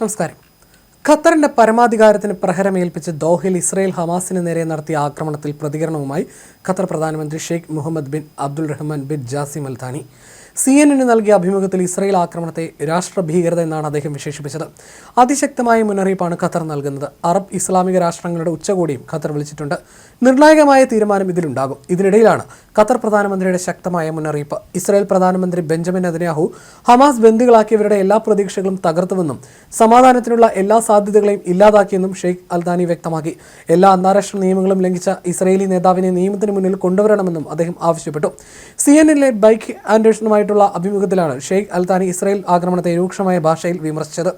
നമസ്കാരം. ഖത്തറിന്റെ പരമാധികാരത്തിന് പ്രഹരമേൽപ്പിച്ച് ദോഹയിൽ ഇസ്രയേൽ ഹമാസിന് നേരെ നടത്തിയ ആക്രമണത്തിൽ പ്രതികരണവുമായി ഖത്തർ പ്രധാനമന്ത്രി Sheikh Muhammad bin Abdul Rahman bin Jassim Al Thani N എന്നിന് നൽകിയ അഭിമുഖത്തിൽ ഇസ്രയേൽ ആക്രമണത്തെ രാഷ്ട്രഭീകരത എന്നാണ് അദ്ദേഹം വിശേഷിപ്പിച്ചത്. അതിശക്തമായ മുന്നറിയിപ്പാണ് ഖത്തർ നൽകുന്നത്. അറബ് ഇസ്ലാമിക രാഷ്ട്രങ്ങളുടെ ഉച്ചകോടിയും ഖത്തർ വിളിച്ചിട്ടുണ്ട്. നിർണായകമായ തീരുമാനം ഇതിലുണ്ടാകും. ഇതിനിടയിലാണ് ഖത്തർ പ്രധാനമന്ത്രിയുടെ ശക്തമായ മുന്നറിയിപ്പ്. ഇസ്രായേൽ പ്രധാനമന്ത്രി ബെഞ്ചമിൻ നെതന്യാഹു ഹമാസ് ബന്ദികളാക്കിയവരുടെ എല്ലാ പ്രതീക്ഷകളും തകർത്തുവെന്നും സമാധാനത്തിനുള്ള എല്ലാ സാധ്യതകളെയും ഇല്ലാതാക്കിയെന്നും ഷെയ്ഖ് അൽദാനി വ്യക്തമാക്കി. എല്ലാ അന്താരാഷ്ട്ര നിയമങ്ങളും ലംഘിച്ച ഇസ്രയേലി നേതാവിനെ നിയമത്തിന് മുന്നിൽ കൊണ്ടുവരണമെന്നും അദ്ദേഹം ആവശ്യപ്പെട്ടു. സി എന്നിലെ ബൈക്ക് ആൻഡേഴ്സണുമായിട്ടുള്ള അഭിമുഖത്തിലാണ് ഷെയ്ഖ് അൽതാനി ഇസ്രായേൽ ആക്രമണത്തെ രൂക്ഷമായ ഭാഷയിൽ വിമർശിച്ചത്.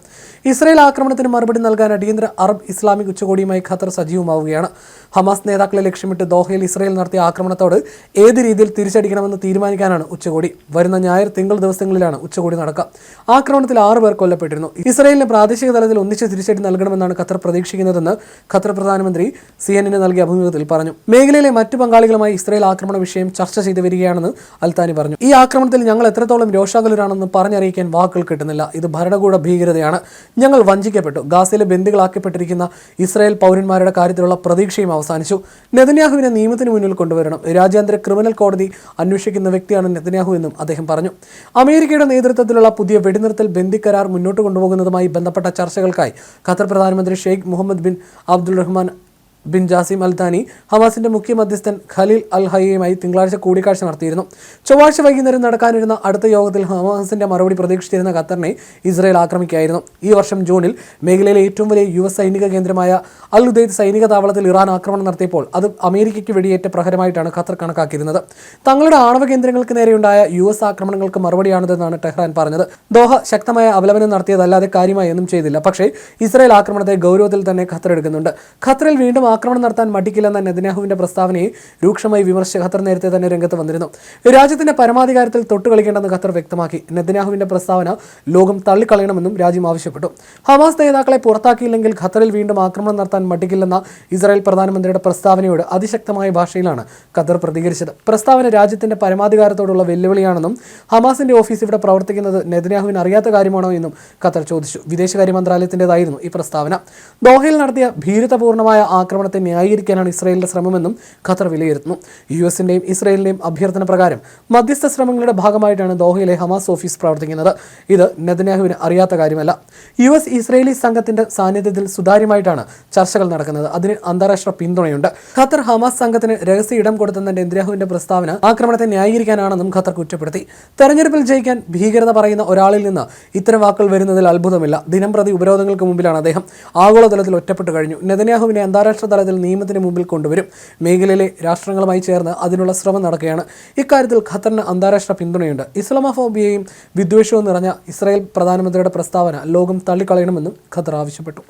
ഇസ്രായേൽ ആക്രമണത്തിന് മറുപടി നൽകാൻ അടിയന്തര അറബ് ഇസ്ലാമിക് ഉച്ചകോടിയുമായി ഖത്തർ സജീവമാവുകയാണ്. ഹമാസ് നേതാക്കളെ ലക്ഷ്യമിട്ട് ദോഹയിൽ ഇസ്രായേൽ നടത്തിയ ആക്രമണത്തോട് ഏത് രീതിയിൽ തിരിച്ചടിക്കണമെന്ന് തീരുമാനിക്കാനാണ് ഉച്ചകോടി. വരുന്ന ഞായർ തിങ്കൾ ദിവസങ്ങളിലാണ് ഉച്ചകോടി നടക്കുക. ആക്രമണത്തിൽ ആറ് പേർ കൊല്ലപ്പെട്ടിരുന്നു. ഇസ്രായേലിന് പ്രാദേശിക തലത്തിൽ ഒന്നിച്ച് തിരിച്ചടി നൽകണമെന്നാണ് ഖത്തർ പ്രതീക്ഷിക്കുന്നതെന്ന് ഖത്തർ പ്രധാനമന്ത്രി സി എന്നിന് നൽകിയ അഭിമുഖത്തിൽ പറഞ്ഞു. മേഖലയിലെ മറ്റു പങ്കാളികളുമായി ഇസ്രായേൽ ആക്രമണ വിഷയം ചർച്ച ചെയ്തു വരികയാണെന്ന് അൽത്താനി പറഞ്ഞു. ഈ ആക്രമണത്തിൽ ഞങ്ങൾ എത്രത്തോളം രോഷാകുലരാണെന്ന് പറഞ്ഞറിയിക്കാൻ വാക്കുകൾ കിട്ടുന്നില്ല. ഇത് ഭരണകൂട ഭീകരതയാണ്. ഞങ്ങൾ വഞ്ചിക്കപ്പെട്ടു. ഗാസയിലെ ബന്ദികളാക്കപ്പെട്ടിരിക്കുന്ന ഇസ്രായേൽ പൗരന്മാരുടെ കാര്യത്തിലുള്ള പ്രതീക്ഷയും അവസാനിച്ചു. നെതന്യാഹുവിനെ നിയമത്തിന് മുന്നിൽ കൊണ്ടുവരണം. രാജ്യാന്തര ക്രിമിനൽ കോടതി അന്വേഷിക്കുന്ന വ്യക്തിയാണ് നെതന്യാഹു എന്നും അദ്ദേഹം പറഞ്ഞു. അമേരിക്കയുടെ നേതൃത്വത്തിലുള്ള പുതിയ വെടിനിർത്തൽ ബന്ദിക്കരാർ മുന്നോട്ട് കൊണ്ടുപോകുന്നതുമായി ബന്ധപ്പെട്ട ചർച്ചകൾക്കായി ഖത്തർ പ്രധാനമന്ത്രി Sheikh Muhammad bin Abdul Rahman bin Jassim Al Thani ഹമാസിന്റെ മുഖ്യ മധ്യസ്ഥൻ ഖലീൽ അൽ ഹയ്യയുമായി തിങ്കളാഴ്ച കൂടിക്കാഴ്ച നടത്തിയിരുന്നു. ചൊവ്വാഴ്ച വൈകുന്നേരം നടക്കാനിരുന്ന അടുത്ത യോഗത്തിൽ ഹമാസിന്റെ മറുപടി പ്രതീക്ഷിച്ചിരുന്ന ഖത്തറിനെ ഇസ്രായേൽ ആക്രമിക്കുകയായിരുന്നു. ഈ വർഷം ജൂണിൽ മേഖലയിലെ ഏറ്റവും വലിയ യു എസ് സൈനിക കേന്ദ്രമായ അൽ ഉദൈദ് സൈനിക താവളത്തിൽ ഇറാൻ ആക്രമണം നടത്തിയപ്പോൾ അത് അമേരിക്കയ്ക്ക് വെടിയേറ്റ പ്രഹരമായിട്ടാണ് ഖത്തർ കണക്കാക്കിയിരുന്നത്. തങ്ങളുടെ ആണവ കേന്ദ്രങ്ങൾക്ക് നേരെയുണ്ടായ യു എസ് ആക്രമണങ്ങൾക്ക് മറുപടിയാണിതെന്നാണ് ടെഹ്റാൻ പറഞ്ഞത്. ദോഹ ശക്തമായ അവലംബനം നടത്തിയതല്ലാതെ കാര്യമായി ഒന്നും ചെയ്തില്ല. പക്ഷേ ഇസ്രായേൽ ആക്രമണത്തെ ഗൗരവത്തിൽ തന്നെ ഖത്തർ എടുക്കുന്നുണ്ട്. ഖത്തറിൽ വീണ്ടും ആക്രമണം നടത്താൻ മടിക്കില്ലെന്ന നെതന്യാഹുവിന്റെ പ്രസ്താവനയെ രൂക്ഷമായി വിമർശിച്ച് ഖത്തർ നേരത്തെ തന്നെ രംഗത്ത് വന്നിരുന്നു. രാജ്യത്തിന്റെ പരമാധികാരത്തിൽ തൊട്ടുകളിക്കേണ്ടെന്ന് ഖത്തർ വ്യക്തമാക്കി. നെതന്യാഹുവിന്റെ പ്രസ്താവന ലോകം തള്ളിക്കളയണമെന്നും രാജ്യം ആവശ്യപ്പെട്ടു. ഹമാസ് നേതാക്കളെ പുറത്താക്കിയില്ലെങ്കിൽ ഖത്തറിൽ വീണ്ടും ആക്രമണം നടത്താൻ മടിക്കില്ലെന്ന ഇസ്രായേൽ പ്രധാനമന്ത്രിയുടെ പ്രസ്താവനയോട് അതിശക്തമായ ഭാഷയിലാണ് ഖത്തർ പ്രതികരിച്ചത്. പ്രസ്താവന രാജ്യത്തിന്റെ പരമാധികാരത്തോടുള്ള വെല്ലുവിളിയാണെന്നും ഹമാസിന്റെ ഓഫീസ് ഇവിടെ പ്രവർത്തിക്കുന്നത് നെതന്യാഹുവിന് അറിയാത്ത കാര്യമാണോ എന്നും ഖത്തർ ചോദിച്ചു. വിദേശകാര്യ മന്ത്രാലയത്തിന്റെതായിരുന്നു ഈ പ്രസ്താവന. ദോഹയിൽ നടത്തിയ ഭീരുതപൂർണമായ ആക്രമണത്തെ ന്യായീകരിക്കാനാണ് ഇസ്രായേലിന്റെ ശ്രമമെന്നും ഖത്തർ വിലയിരുത്തുന്നു. യു എസിന്റെയും ഇസ്രായേലിന്റെയും അഭ്യർത്ഥന പ്രകാരം മധ്യസ്ഥ ശ്രമങ്ങളുടെ ഭാഗമായിട്ടാണ് ദോഹയിലെ ഹമാസ് ഓഫീസ് പ്രവർത്തിക്കുന്നത്. ഇത് നെതന്യാഹുവിന് അറിയാത്ത കാര്യമല്ല. യു എസ് ഇസ്രായേലി സംഘത്തിന്റെ സാന്നിധ്യത്തിൽ സുതാര്യമായിട്ടാണ് ചർച്ചകൾ നടക്കുന്നത്. അതിന് അന്താരാഷ്ട്ര പിന്തുണയുണ്ട്. ഖത്തർ ഹമാസ് സംഘത്തിന് രഹസ്യ ഇടം കൊടുത്തെന്ന നെതന്യാഹുവിന്റെ പ്രസ്താവന ആക്രമണത്തെ ന്യായീകരിക്കാനാണെന്നും ഖത്തർ കുറ്റപ്പെടുത്തി. തെരഞ്ഞെടുപ്പിൽ ജയിക്കാൻ ഭീകരത പറയുന്ന ഒരാളിൽ നിന്ന് ഇത്തരം വാക്കുകൾ വരുന്നതിൽ അത്ഭുതമില്ല. ദിനംപ്രതി ഉപരോധങ്ങൾക്ക് മുമ്പിലാണ് അദ്ദേഹം. ആഗോളതലത്തിൽ ഒറ്റപ്പെട്ടു കഴിഞ്ഞു. നെതന്യാഹുവിനെ അന്താരാഷ്ട്ര തലത്തിൽ നിയമത്തിന് മുമ്പിൽ കൊണ്ടുവരും. മേഖലയിലെ രാഷ്ട്രങ്ങളുമായി ചേർന്ന് അതിനുള്ള ശ്രമം നടക്കുകയാണ്. ഇക്കാര്യത്തിൽ ഖത്തറിന് അന്താരാഷ്ട്ര പിന്തുണയുണ്ട്. ഇസ്ലാമോഫോബിയയും വിദ്വേഷവും നിറഞ്ഞ ഇസ്രായേൽ പ്രധാനമന്ത്രിയുടെ പ്രസ്താവന ലോകം തള്ളിക്കളയണമെന്നും ഖത്തർ ആവശ്യപ്പെട്ടു.